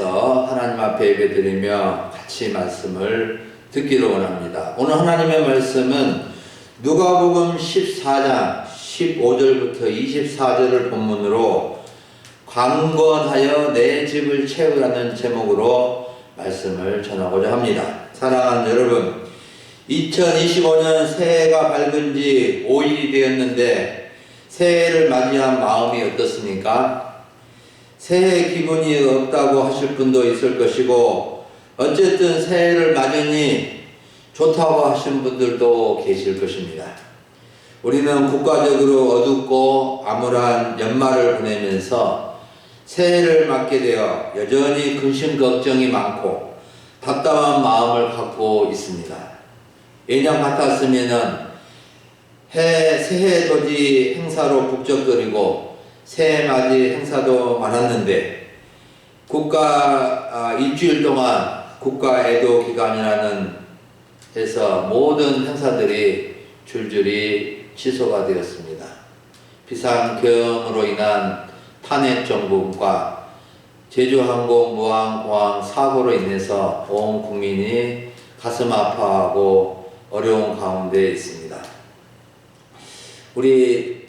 맞이해서 하나님 앞에 예배드리며 같이 말씀을 듣기를 원합니다. 오늘 하나님의 말씀은 누가복음 14장 15절부터 24절을 본문으로 강권하여 내 집을 채우라는 제목으로 말씀을 전하고자 합니다. 사랑하는 여러분, 2025년 새해가 밝은 지 5일이 되었는데 새해를 맞이한 마음이 어떻습니까? 새해 기분이 없다고 하실 분도 있을 것이고 어쨌든 새해를 맞으니 좋다고 하신 분들도 계실 것입니다. 우리는 국가적으로 어둡고 암울한 연말을 보내면서 새해를 맞게 되어 여전히 근심 걱정이 많고 답답한 마음을 갖고 있습니다. 예년 같았으면은 해 새해 도지 행사로 북적거리고 새해 맞이 행사도 많았는데 국가 아, 일주일 동안 국가 애도 기간이라는 해서 모든 행사들이 줄줄이 취소가 되었습니다. 비상경으로 인한 탄핵 정부과 제주항공 무항공항 사고로 인해서 온 국민이 가슴 아파하고 어려운 가운데 있습니다. 우리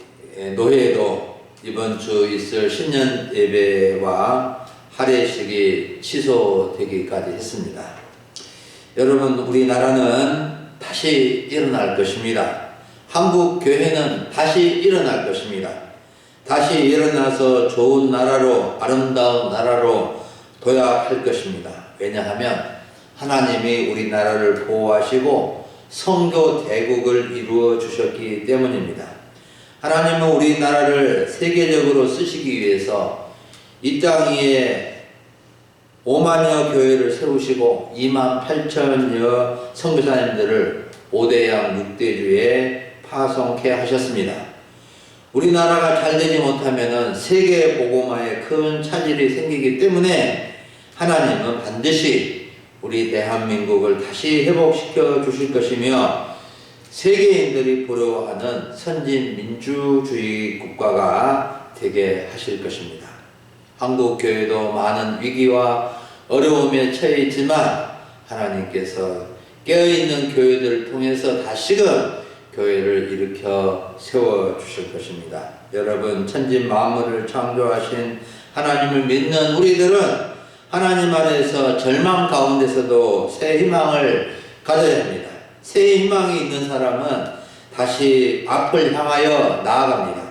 노회도 이번 주 있을 신년 예배와 할애식이 취소되기까지 했습니다. 여러분, 우리나라는 다시 일어날 것입니다. 한국 교회는 다시 일어날 것입니다. 다시 일어나서 좋은 나라로, 아름다운 나라로 도약할 것입니다. 왜냐하면 하나님이 우리나라를 보호하시고 성교 대국을 이루어 주셨기 때문입니다. 하나님은 우리나라를 세계적으로 쓰시기 위해서 이 땅 위에 5만여 교회를 세우시고 2만 8천여 선교사님들을 5대양 6대주에 파송케 하셨습니다. 우리나라가 잘 되지 못하면 세계 복음화에 큰 차질이 생기기 때문에 하나님은 반드시 우리 대한민국을 다시 회복시켜 주실 것이며 세계인들이 부러워하는 선진 민주주의 국가가 되게 하실 것입니다. 한국 교회도 많은 위기와 어려움에 처해 있지만 하나님께서 깨어있는 교회들을 통해서 다시금 교회를 일으켜 세워 주실 것입니다. 여러분 천진 만물을 창조하신 하나님을 믿는 우리들은 하나님 안에서 절망 가운데서도 새 희망을 가져야 합니다. 새 희망이 있는 사람은 다시 앞을 향하여 나아갑니다.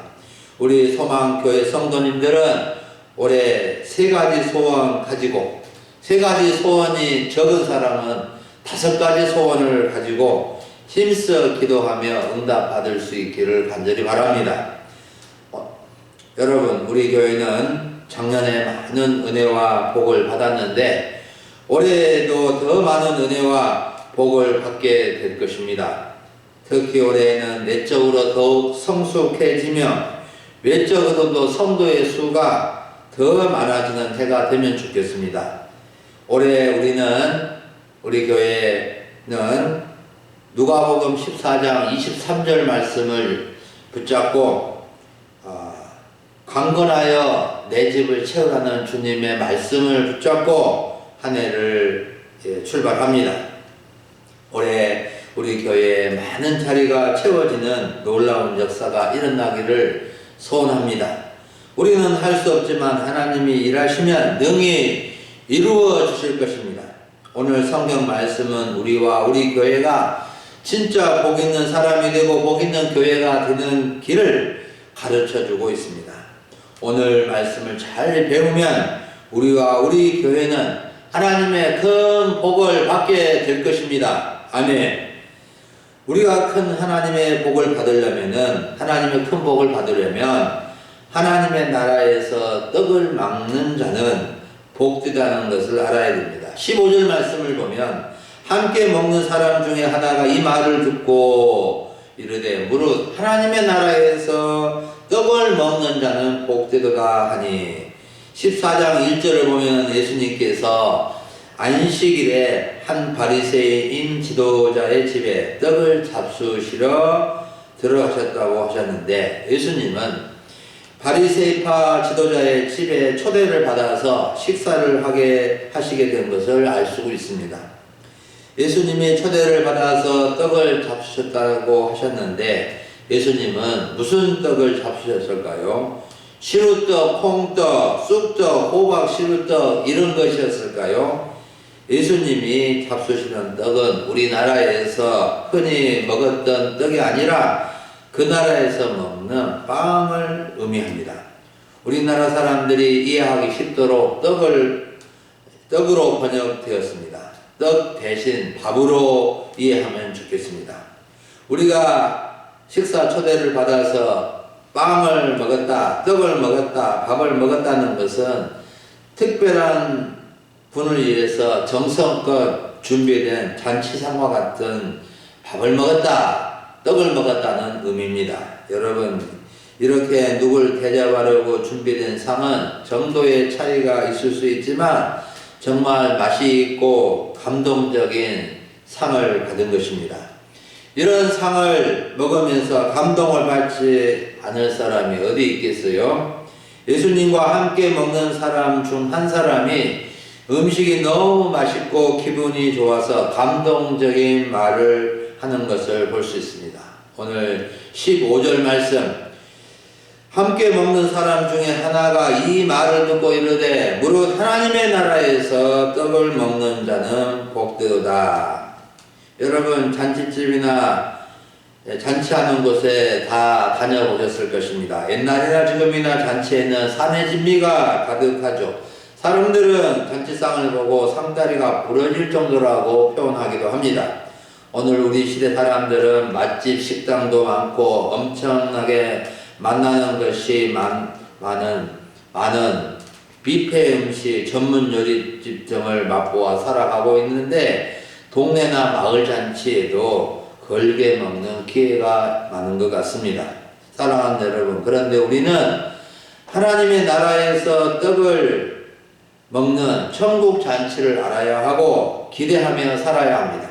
우리 소망교회 성도님들은 올해 세 가지 소원 가지고 세 가지 소원이 적은 사람은 다섯 가지 소원을 가지고 힘써 기도하며 응답 받을 수 있기를 간절히 바랍니다. 어, 여러분, 우리 교회는 작년에 많은 은혜와 복을 받았는데 올해도 더 많은 은혜와 복을 받게 될 것입니다. 특히 올해는 내적으로 더욱 성숙해지며 외적으로도 성도의 수가 더 많아지는 해가 되면 좋겠습니다. 올해 우리는 우리 교회는 누가복음 14장 23절 말씀을 붙잡고 어, 강건하여 내 집을 채우라는 주님의 말씀을 붙잡고 한 해를 예, 출발합니다. 올해 우리 교회에 많은 자리가 채워지는 놀라운 역사가 일어나기를 소원합니다. 우리는 할 수 없지만 하나님이 일하시면 능히 이루어 주실 것입니다. 오늘 성경 말씀은 우리와 우리 교회가 진짜 복 있는 사람이 되고 복 있는 교회가 되는 길을 가르쳐 주고 있습니다. 오늘 말씀을 잘 배우면 우리와 우리 교회는 하나님의 큰 복을 받게 될 것입니다. 아멘. 우리가 큰 하나님의 복을 받으려면은 하나님의 큰 복을 받으려면 하나님의 나라에서 떡을 막는 자는 복되다는 것을 알아야 됩니다. 15절 말씀을 보면 함께 먹는 사람 중에 하나가 이 말을 듣고 이르되 무릇 하나님의 나라에서 떡을 먹는 자는 복되도다 하니 14장 1절을 보면 예수님께서 안식일에 한 바리새인 지도자의 집에 떡을 잡수시러 들어가셨다고 하셨는데 예수님은 바리새파 지도자의 집에 초대를 받아서 식사를 하게 하시게 된 것을 알 수 있습니다. 예수님이 초대를 받아서 떡을 잡수셨다고 하셨는데 예수님은 무슨 떡을 잡수셨을까요? 시루떡, 콩떡, 쑥떡, 호박 시루떡 이런 것이었을까요? 예수님이 잡수시는 떡은 우리나라에서 흔히 먹었던 떡이 아니라 그 나라에서 먹는 빵을 의미합니다. 우리나라 사람들이 이해하기 쉽도록 떡을 떡으로 번역되었습니다. 떡 대신 밥으로 이해하면 좋겠습니다. 우리가 식사 초대를 받아서 빵을 먹었다, 떡을 먹었다, 밥을 먹었다는 것은 특별한 분을 위해서 정성껏 준비된 잔치 상과 같은 밥을 먹었다, 떡을 먹었다는 의미입니다. 여러분, 이렇게 누굴 대접하려고 준비된 상은 정도의 차이가 있을 수 있지만 정말 맛이 있고 감동적인 상을 받은 것입니다. 이런 상을 먹으면서 감동을 받지 않을 사람이 어디 있겠어요? 예수님과 함께 먹는 사람 중 한 사람이 음식이 너무 맛있고 기분이 좋아서 감동적인 말을 하는 것을 볼 수 있습니다. 오늘 15절 말씀 함께 먹는 사람 중에 하나가 이 말을 듣고 이르되 무릇 하나님의 나라에서 떡을 먹는 자는 복되도다. 여러분 잔치집이나 잔치하는 곳에 다 다녀보셨을 것입니다. 옛날이나 지금이나 잔치에는 산의 진미가 가득하죠. 사람들은 잔치상을 보고 상다리가 부러질 정도라고 표현하기도 합니다. 오늘 우리 시대 사람들은 맛집 식당도 많고 엄청나게 만나는 것이 많, 많은, 많은 뷔페 음식 전문 요리집 등을 맛보아 살아가고 있는데 동네나 마을 잔치에도 걸게 먹는 기회가 많은 것 같습니다. 사랑하는 여러분, 그런데 우리는 하나님의 나라에서 떡을 먹는 천국 잔치를 알아야 하고 기대하며 살아야 합니다.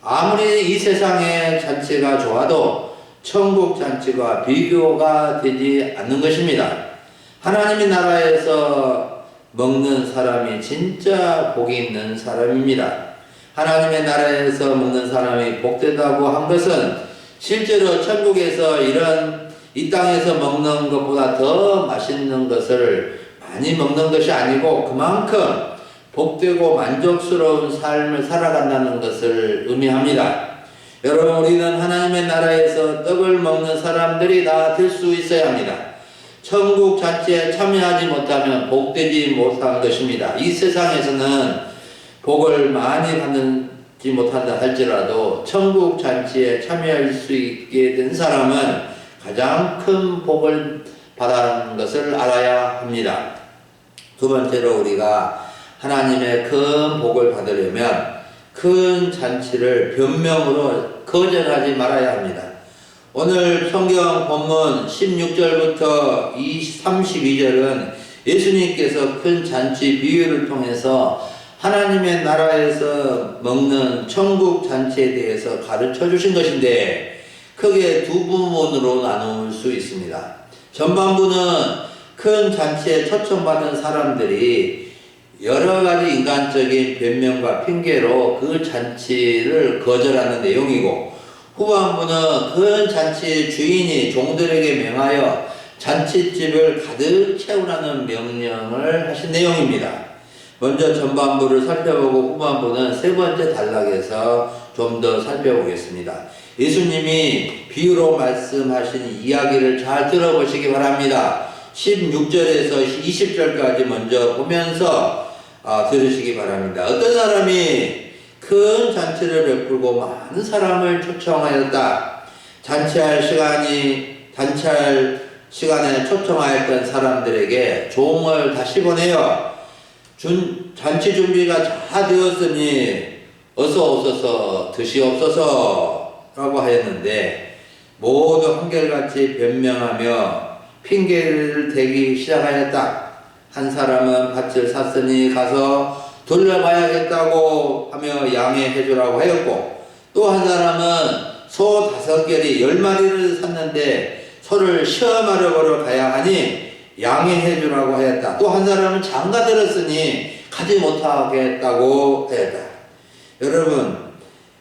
아무리 이 세상의 잔치가 좋아도 천국 잔치가 비교가 되지 않는 것입니다. 하나님의 나라에서 먹는 사람이 진짜 복이 있는 사람입니다. 하나님의 나라에서 먹는 사람이 복되다고 한 것은 실제로 천국에서 이런 이 땅에서 먹는 것보다 더 맛있는 것을 많이 먹는 것이 아니고 그만큼 복되고 만족스러운 삶을 살아간다는 것을 의미합니다. 여러분 우리는 하나님의 나라에서 떡을 먹는 사람들이 다 될 수 있어야 합니다. 천국 잔치에 참여하지 못하면 복되지 못한 것입니다. 이 세상에서는 복을 많이 받지 못한다 할지라도 천국 잔치에 참여할 수 있게 된 사람은 가장 큰 복을 받아는 것을 알아야 합니다. 두 번째로 우리가 하나님의 큰 복을 받으려면 큰 잔치를 변명으로 거절하지 말아야 합니다. 오늘 성경 본문 16절부터 32절은 예수님께서 큰 잔치 비유를 통해서 하나님의 나라에서 먹는 천국 잔치에 대해서 가르쳐 주신 것인데 크게 두 부분으로 나눌 수 있습니다. 전반부는 큰 잔치에 초청받은 사람들이 여러 가지 인간적인 변명과 핑계로 그 잔치를 거절하는 내용이고 후반부는 큰 잔치의 주인이 종들에게 명하여 잔치집을 가득 채우라는 명령을 하신 내용입니다. 먼저 전반부를 살펴보고 후반부는 세 번째 단락에서 좀 더 살펴보겠습니다. 예수님이 비유로 말씀하신 이야기를 잘 들어보시기 바랍니다. 16절에서 20절까지 먼저 보면서 아, 들으시기 바랍니다. 어떤 사람이 큰 잔치를 베풀고 많은 사람을 초청하였다. 잔치할 시간이 잔치할 시간에 초청하였던 사람들에게 종을 다시 보내요. 준, 잔치 준비가 다 되었으니 어서 오소서 드시옵소서 라고 하였는데 모두 한결같이 변명하며 핑계를 대기 시작하였다. 한 사람은 밭을 샀으니 가서 돌려봐야겠다고 하며 양해해 주라고 하였고 또 한 사람은 소 다섯 결이 열 마리를 샀는데 소를 시험하러 걸어 가야 하니 양해해 주라고 하였다. 또 한 사람은 장가 들었으니 가지 못하겠다고 하였다. 여러분,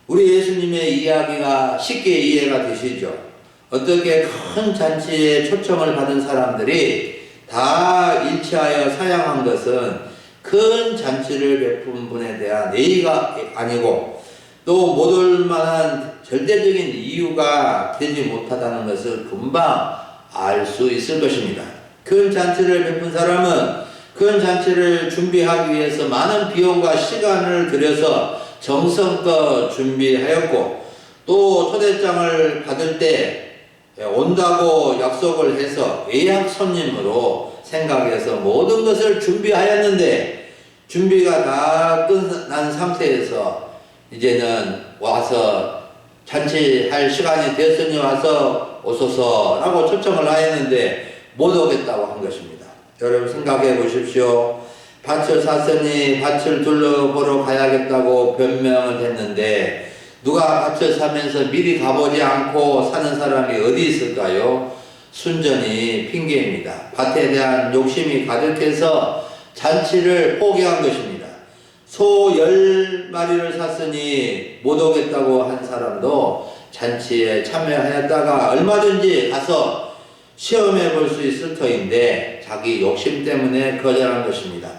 우리 예수님의 이야기가 쉽게 이해가 되시죠? 어떻게 큰 잔치에 초청을 받은 사람들이 다 일치하여 사양한 것은 큰 잔치를 베푼 분에 대한 예의가 아니고 또 못 올 만한 절대적인 이유가 되지 못하다는 것을 금방 알 수 있을 것입니다. 큰 잔치를 베푼 사람은 큰 잔치를 준비하기 위해서 많은 비용과 시간을 들여서 정성껏 준비하였고 또 초대장을 받을 때 온다고 약속을 해서 예약 손님으로 생각해서 모든 것을 준비하였는데 준비가 다 끝난 상태에서 이제는 와서 잔치할 시간이 되었으니 와서 오소서라고 초청을 하였는데 못 오겠다고 한 것입니다. 여러분 생각해 보십시오. 밭을 샀으니 밭을 둘러보러 가야겠다고 변명을 했는데 누가 밭을 사면서 미리 가보지 않고 사는 사람이 어디 있을까요? 순전히 핑계입니다. 밭에 대한 욕심이 가득해서 잔치를 포기한 것입니다. 소열 마리를 샀으니 못 오겠다고 한 사람도 잔치에 참여하였다가 얼마든지 가서 시험해 볼 수 있을 터인데 자기 욕심 때문에 거절한 것입니다.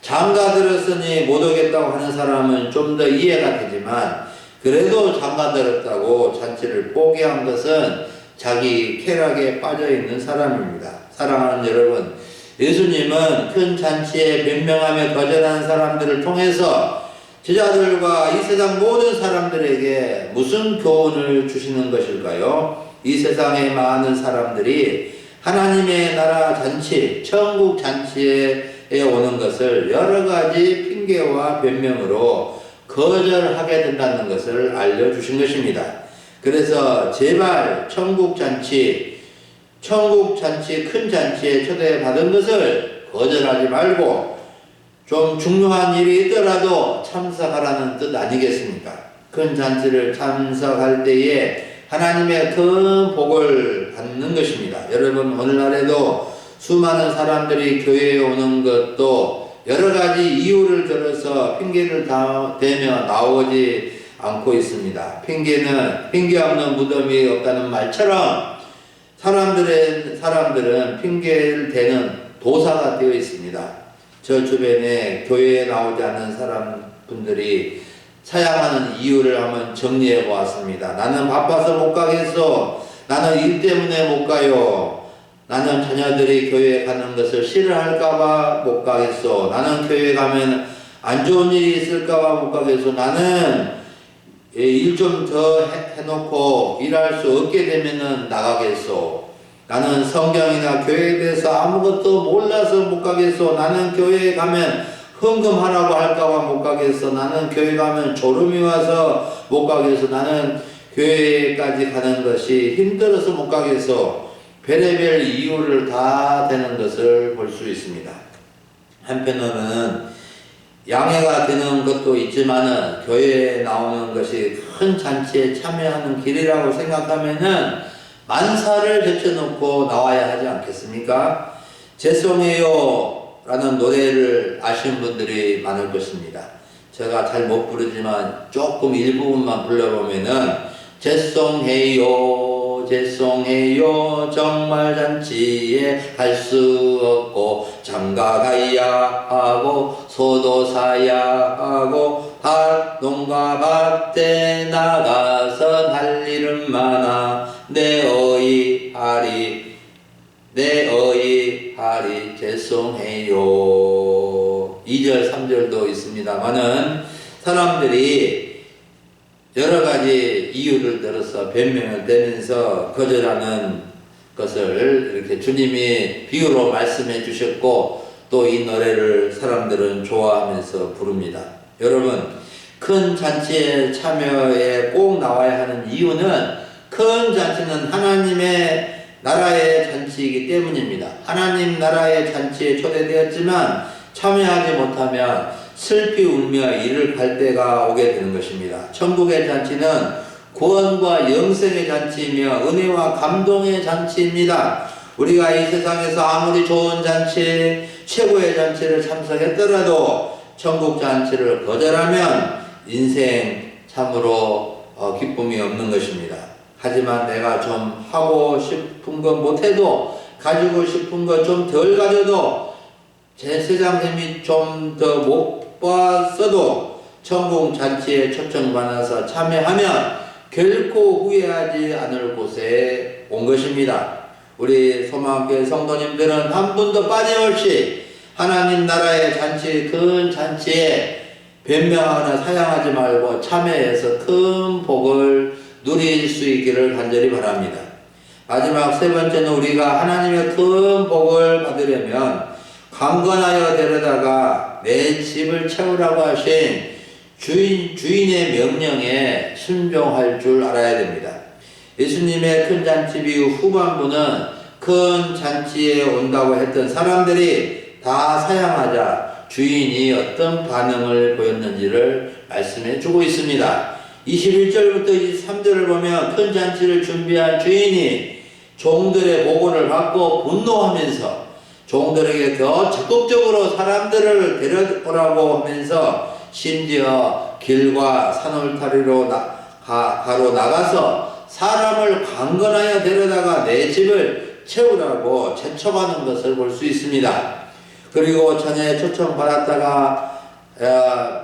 장가 들었으니 못 오겠다고 하는 사람은 좀 더 이해가 되지만 그래도 장가 들었다고 잔치를 포기한 것은 자기 쾌락에 빠져 있는 사람입니다. 사랑하는 여러분, 예수님은 큰 잔치에 변명하며 거절하는 사람들을 통해서 제자들과 이 세상 모든 사람들에게 무슨 교훈을 주시는 것일까요? 이 세상의 많은 사람들이 하나님의 나라 잔치, 천국 잔치에 오는 것을 여러 가지 핑계와 변명으로 거절하게 된다는 것을 알려주신 것입니다. 그래서 제발 천국 잔치, 천국 잔치, 큰 잔치에 초대받은 것을 거절하지 말고 좀 중요한 일이 있더라도 참석하라는 뜻 아니겠습니까? 큰 잔치를 참석할 때에 하나님의 큰 복을 받는 것입니다. 여러분, 오늘날에도 수많은 사람들이 교회에 오는 것도 여러 가지 이유를 들어서 핑계를 다 대며 나오지 않고 있습니다. 핑계는 핑계 없는 무덤이 없다는 말처럼 사람들의 사람들은 핑계를 대는 도사가 되어 있습니다. 저 주변에 교회에 나오지 않는 사람 분들이 사양하는 이유를 한번 정리해 보았습니다. 나는 바빠서 못 가겠어. 나는 일 때문에 못 가요. 나는 자녀들이 교회에 가는 것을 싫어할까봐 못 가겠어. 나는 교회 가면 안 좋은 일이 있을까봐 못 가겠어. 나는 일 좀 더 해놓고 일할 수 없게 되면은 나가겠어. 나는 성경이나 교회에 대해서 아무것도 몰라서 못 가겠어. 나는 교회에 가면 헌금하라고 할까봐 못 가겠어. 나는 교회 가면 졸음이 와서 못 가겠어. 나는 교회까지 가는 것이 힘들어서 못 가겠어. 별의별 이유를 다 되는 것을 볼 수 있습니다. 한편으로는 양해가 되는 것도 있지만은 교회에 나오는 것이 큰 잔치에 참여하는 길이라고 생각하면은 만사를 제쳐놓고 나와야 하지 않겠습니까? 죄송해요 라는 노래를 아시는 분들이 많을 것입니다. 제가 잘 못 부르지만 조금 일부분만 불러보면은 죄송해요 죄송해요. 정말 잔치에 갈 수 없고 장가 가야 하고 소도 사야 하고 밭 농가 밭에 나가서 할 일은 많아. 내 어이 하리 내 어이 하리 죄송해요. 2절 3절도 있습니다만은 사람들이 여러 가지 이유를 들어서 변명을 대면서 거절하는 것을 이렇게 주님이 비유로 말씀해 주셨고 또 이 노래를 사람들은 좋아하면서 부릅니다. 여러분, 큰 잔치에 참여에 꼭 나와야 하는 이유는 큰 잔치는 하나님의 나라의 잔치이기 때문입니다. 하나님 나라의 잔치에 초대되었지만 참여하지 못하면 슬피 울며 이를 갈 때가 오게 되는 것입니다. 천국의 잔치는 구원과 영생의 잔치이며 은혜와 감동의 잔치입니다. 우리가 이 세상에서 아무리 좋은 잔치, 최고의 잔치를 참석했더라도 천국 잔치를 거절하면 인생 참으로 어, 기쁨이 없는 것입니다. 하지만 내가 좀 하고 싶은 것 못해도 가지고 싶은 것좀덜 가져도 제 세상 재미 좀더 못 봤어도 천국 잔치에 초청받아서 참여하면 결코 후회하지 않을 곳에 온 것입니다. 우리 소망교회 성도님들은 한 분도 빠짐없이 하나님 나라의 잔치, 큰 잔치에 변명하거나 사양하지 말고 참여해서 큰 복을 누릴 수 있기를 간절히 바랍니다. 마지막 세 번째는 우리가 하나님의 큰 복을 받으려면 강건하여 데려다가 내 집을 채우라고 하신 주인, 주인의 명령에 순종할 줄 알아야 됩니다. 예수님의 큰 잔치 이후 후반부는 큰 잔치에 온다고 했던 사람들이 다 사양하자 주인이 어떤 반응을 보였는지를 말씀해 주고 있습니다. 21절부터 23절을 보면 큰 잔치를 준비한 주인이 종들의 보고를 받고 분노하면서 종들에게 더 적극적으로 사람들을 데려오라고 하면서 심지어 길과 산울타리로 가로 나가서 사람을 강건하여 데려다가 내 집을 채우라고 재촉하는 것을 볼 수 있습니다. 그리고 전에 초청받았다가 어,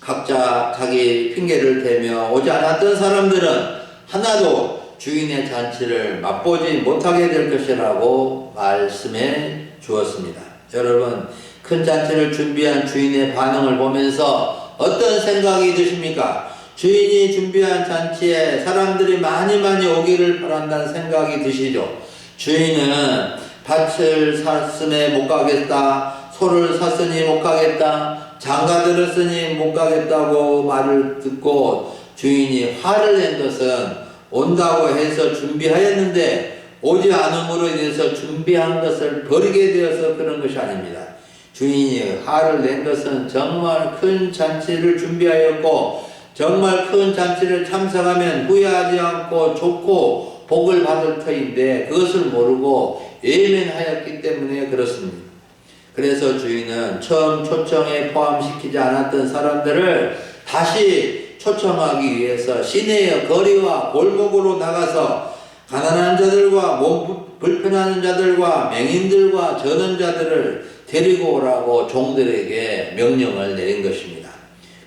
각자 자기 핑계를 대며 오지 않았던 사람들은 하나도 주인의 잔치를 맛보지 못하게 될 것이라고 말씀해 주었습니다. 여러분, 큰 잔치를 준비한 주인의 반응을 보면서 어떤 생각이 드십니까? 주인이 준비한 잔치에 사람들이 많이 많이 오기를 바란다는 생각이 드시죠? 주인은 밭을 샀으니 못 가겠다, 소를 샀으니 못 가겠다, 장가 들었으니 못 가겠다고 말을 듣고 주인이 화를 낸 것은 온다고 해서 준비하였는데 오지 않음으로 인해서 준비한 것을 버리게 되어서 그런 것이 아닙니다. 주인이 화를 낸 것은 정말 큰 잔치를 준비하였고 정말 큰 잔치를 참석하면 후회하지 않고 좋고 복을 받을 터인데 그것을 모르고 예민하였기 때문에 그렇습니다. 그래서 주인은 처음 초청에 포함시키지 않았던 사람들을 다시 초청하기 위해서 시내의 거리와 골목으로 나가서 가난한 자들과 몸 불편한 자들과 맹인들과 전원자들을 데리고 오라고 종들에게 명령을 내린 것입니다.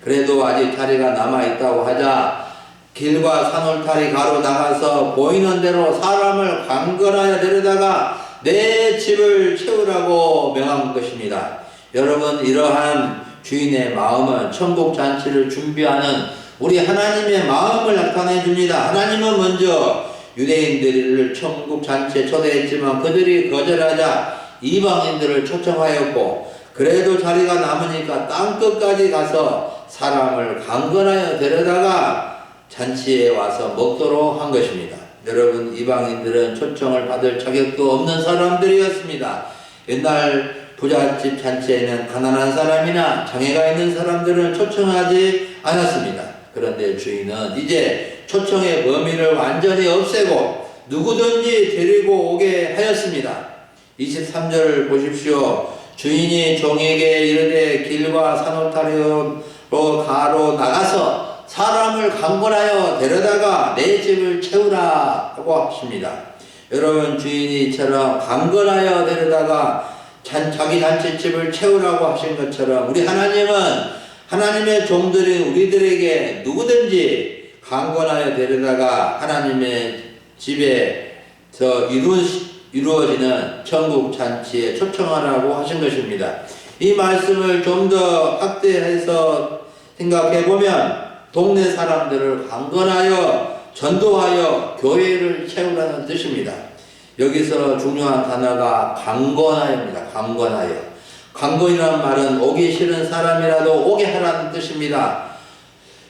그래도 아직 자리가 남아 있다고 하자 길과 산울타리 가로 나가서 보이는 대로 사람을 강건하여 데려다가 내 집을 채우라고 명한 것입니다. 여러분 이러한 주인의 마음은 천국 잔치를 준비하는 우리 하나님의 마음을 나타내 줍니다. 하나님은 먼저 유대인들을 천국 잔치에 초대했지만 그들이 거절하자 이방인들을 초청하였고 그래도 자리가 남으니까 땅 끝까지 가서 사람을 강건하여 데려다가 잔치에 와서 먹도록 한 것입니다. 여러분 이방인들은 초청을 받을 자격도 없는 사람들이었습니다. 옛날 부잣집 잔치에는 가난한 사람이나 장애가 있는 사람들은 초청하지 않았습니다. 그런데 주인은 이제 초청의 범위를 완전히 없애고 누구든지 데리고 오게 하였습니다. 23절을 보십시오. 주인이 종에게 이르되 길과 산호타리로 가로 나가서 사람을 강권하여 데려다가 내 집을 채우라고 하십니다. 여러분 주인이 이처럼 강건하여 데려다가 잔, 자기 잔치집을 채우라고 하신 것처럼 우리 하나님은 하나님의 종들인 우리들에게 누구든지 강건하여 데려다가 하나님의 집에서 이루, 이루어지는 천국 잔치에 초청하라고 하신 것입니다. 이 말씀을 좀 더 확대해서 생각해 보면 동네 사람들을 강건하여 전도하여 교회를 채우라는 뜻입니다. 여기서 중요한 단어가 강건하여입니다. 강건하여. 강건이라는 말은 오기 싫은 사람이라도 오게 하라는 뜻입니다.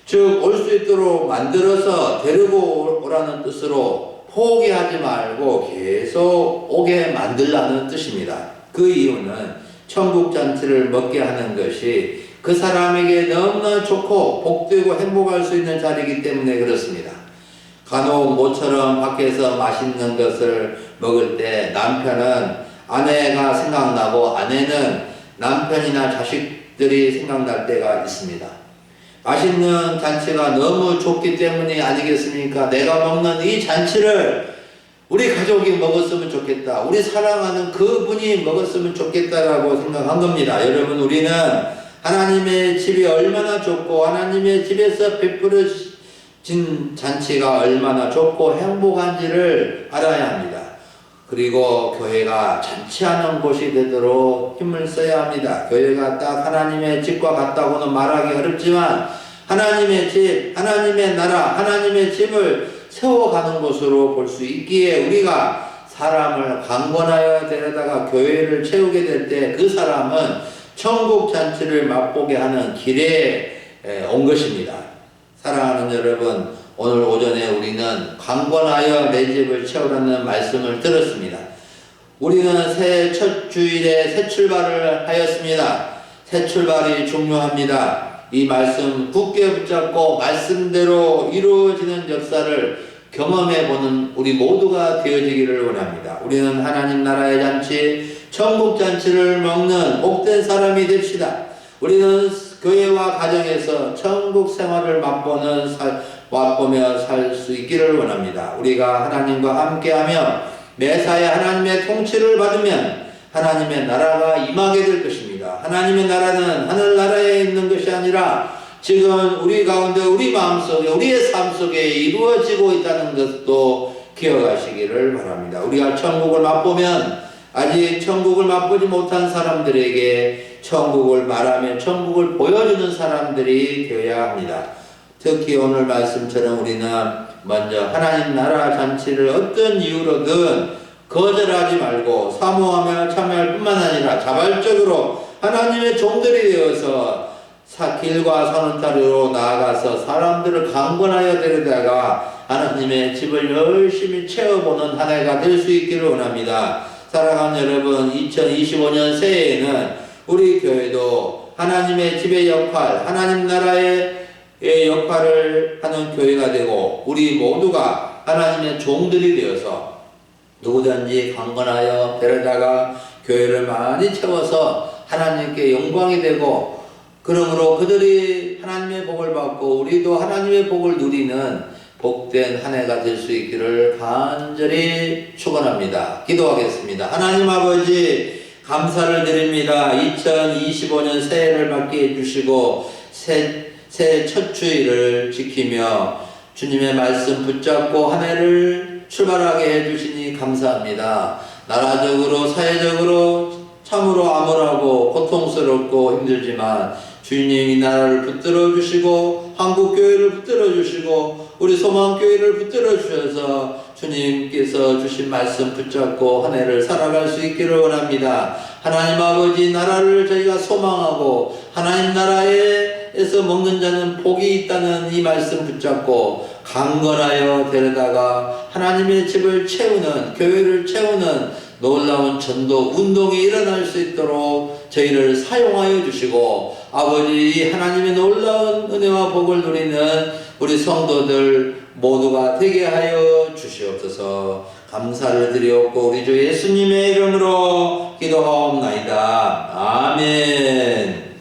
즉, 올 수 있도록 만들어서 데리고 오라는 뜻으로 포기하지 말고 계속 오게 만들라는 뜻입니다. 그 이유는 천국 잔치를 먹게 하는 것이 그 사람에게 너무나 좋고 복되고 행복할 수 있는 자리이기 때문에 그렇습니다. 간혹 모처럼 밖에서 맛있는 것을 먹을 때 남편은 아내가 생각나고 아내는 남편이나 자식들이 생각날 때가 있습니다. 맛있는 잔치가 너무 좋기 때문이 아니겠습니까? 내가 먹는 이 잔치를 우리 가족이 먹었으면 좋겠다. 우리 사랑하는 그분이 먹었으면 좋겠다라고 생각한 겁니다. 여러분, 우리는 하나님의 집이 얼마나 좋고 하나님의 집에서 베풀어진 잔치가 얼마나 좋고 행복한지를 알아야 합니다. 그리고 교회가 잔치하는 곳이 되도록 힘을 써야 합니다. 교회가 딱 하나님의 집과 같다고는 말하기 어렵지만 하나님의 집, 하나님의 나라, 하나님의 집을 세워가는 곳으로 볼 수 있기에 우리가 사람을 강권하여 데려다가 교회를 채우게 될 때 그 사람은 천국 잔치를 맛보게 하는 길에 에, 온 것입니다. 사랑하는 여러분, 오늘 오전에 우리는 강권하여 내 집을 채우라는 말씀을 들었습니다. 우리는 새첫 주일에 새 출발을 하였습니다. 새 출발이 중요합니다. 이 말씀 굳게 붙잡고 말씀대로 이루어지는 역사를 경험해 보는 우리 모두가 되어지기를 원합니다. 우리는 하나님 나라의 잔치, 천국 잔치를 먹는 복된 사람이 됩시다. 우리는 교회와 가정에서 천국 생활을 맛보는 살, 맛보며 살 수 있기를 원합니다. 우리가 하나님과 함께하며 매사에 하나님의 통치를 받으면 하나님의 나라가 임하게 될 것입니다. 하나님의 나라는 하늘나라에 있는 것이 아니라 지금 우리 가운데 우리 마음속에 우리의 삶 속에 이루어지고 있다는 것도 기억하시기를 바랍니다. 우리가 천국을 맛보면 아직 천국을 맛보지 못한 사람들에게 천국을 말하며 천국을 보여주는 사람들이 되어야 합니다. 특히 오늘 말씀처럼 우리는 먼저 하나님 나라 잔치를 어떤 이유로든 거절하지 말고 사모하며 참여할 뿐만 아니라 자발적으로 하나님의 종들이 되어서 사, 길과 따르러 나아가서 사람들을 강권하여 데려다가 하나님의 집을 열심히 채워보는 한 해가 될 수 있기를 원합니다. 사랑하는 여러분, 2025년 새해에는 우리 교회도 하나님의 집의 역할, 하나님 나라의 의 역할을 하는 교회가 되고 우리 모두가 하나님의 종들이 되어서 누구든지 강건하여 데려다가 교회를 많이 채워서 하나님께 영광이 되고 그러므로 그들이 하나님의 복을 받고 우리도 하나님의 복을 누리는 복된 한 해가 될 수 있기를 간절히 축원합니다. 기도하겠습니다. 하나님 아버지 감사를 드립니다. 2025년 새해를 맞게 해주시고 새 새해 첫 주일을 지키며 주님의 말씀 붙잡고 한 해를 출발하게 해주시니 감사합니다. 나라적으로 사회적으로 참으로 암울하고 고통스럽고 힘들지만 주님이 나라를 붙들어 주시고 한국 교회를 붙들어 주시고 우리 소망 교회를 붙들어 주셔서 주님께서 주신 말씀 붙잡고 한 해를 살아갈 수 있기를 원합니다. 하나님 아버지 나라를 저희가 소망하고 하나님 나라에서 먹는 자는 복이 있다는 이 말씀 붙잡고 강건하여 데려다가 하나님의 집을 채우는 교회를 채우는 놀라운 전도 운동이 일어날 수 있도록 저희를 사용하여 주시고 아버지 하나님의 놀라운 은혜와 복을 누리는 우리 성도들 모두가 되게 하여 주시옵소서. 감사를 드리옵고 우리 주 예수님의 이름으로 기도하옵나이다. 아멘